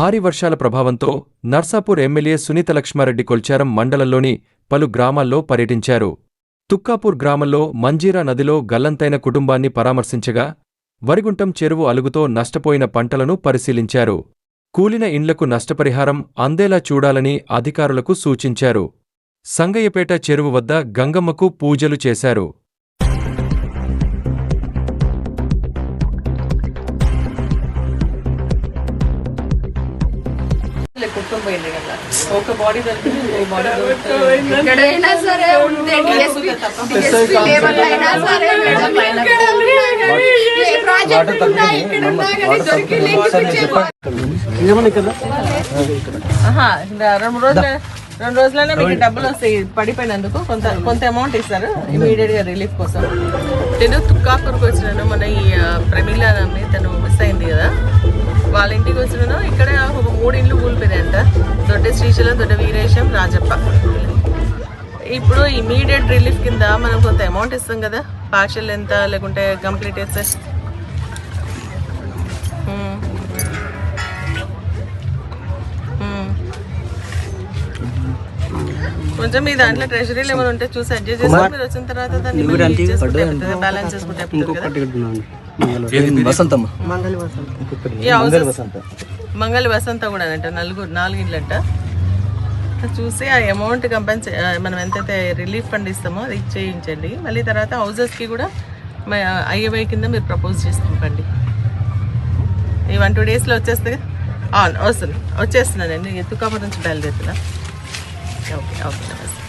భారీ వర్షాల ప్రభావంతో నర్సాపూర్ ఎమ్మెల్యే సునీత లక్ష్మారెడ్డి కొల్చారం మండలంలోని పలు గ్రామాల్లో పర్యటించారు. తుక్కాపూర్ గ్రామంలో మంజీరా నదిలో గల్లంతైన కుటుంబాన్ని పరామర్శించగా వరిగుంటం చెరువు అలుగుతో నష్టపోయిన పంటలను పరిశీలించారు. కూలిన ఇండ్లకు నష్టపరిహారం అందేలా చూడాలని అధికారులకు సూచించారు. సంగయ్యపేట చెరువు వద్ద గంగమ్మకు పూజలు చేశారు. కుటుంబం పోయింది కదా. ఒక బాడీ దొరికింది ఇంకో బాడీ దొరుకుతుంది. ఎక్కడైనా సరే ఉంటే డిఎస్పీ డిఎస్పీ లెవెల్ అయినా సరే మేడం ఇక్కడ ఉన్నా కానీ, ఏ ప్రాజెక్ట్ ఉన్నా ఇక్కడ ఉన్నా కానీ దొరికి లేకపోతే ఆహా, ఇంకా రెండు రోజుల రెండు రోజులైనా మీకు డబ్బులు వస్తాయి. పడిపోయినందుకు కొంత కొంత అమౌంట్ ఇస్తారు. ఇమీడియట్గా రిలీఫ్ కోసం. నేను తుక్కాపూర్కి వచ్చినాను. మన ఈ ప్రమీల తను మిస్ అయింది కదా. వాళ్ళ ఇంటికి వచ్చినాను. ఇక్కడ ఒక మూడు ఇండ్లు కూలిపోయినాయంట దొడ్డ శ్రీశైలం దొడ్డ వీరేశం రాజప్ప. ఇప్పుడు ఇమీడియట్ రిలీఫ్ కింద మనం కొంత అమౌంట్ ఇస్తాం కదా? పార్షల్ ఎంత లేకుంటే కంప్లీట్. ఉమ్. కొంచెం మీ దాంట్లో ట్రెజరీలు ఏమైనా ఉంటే చూసి అడ్జస్ట్ చేసి మీరు వచ్చిన తర్వాత దాన్ని బ్యాలెన్స్ చేసుకుంటే వసంతమ్మ. ఈ మంగళ వసంత కూడా అంట నలుగురు నాలుగింట్లంట. చూసి ఆ అమౌంట్ కంపెన్సే మనం ఎంతైతే రిలీఫ్ ఫండ్ ఇస్తామో అది ఇచ్చేయించండి. మళ్ళీ తర్వాత హౌజెస్కి కూడా ఐఏవై కింద మీరు ప్రపోజ్ చేసి ఈ వన్ టూ డేస్లో వచ్చేస్తే అవును వస్తుంది. వచ్చేస్తున్నానండి. ఎత్తుకాప నుంచి బయలుదేరుతున్నా. ఓకే ఓకే నమస్తే.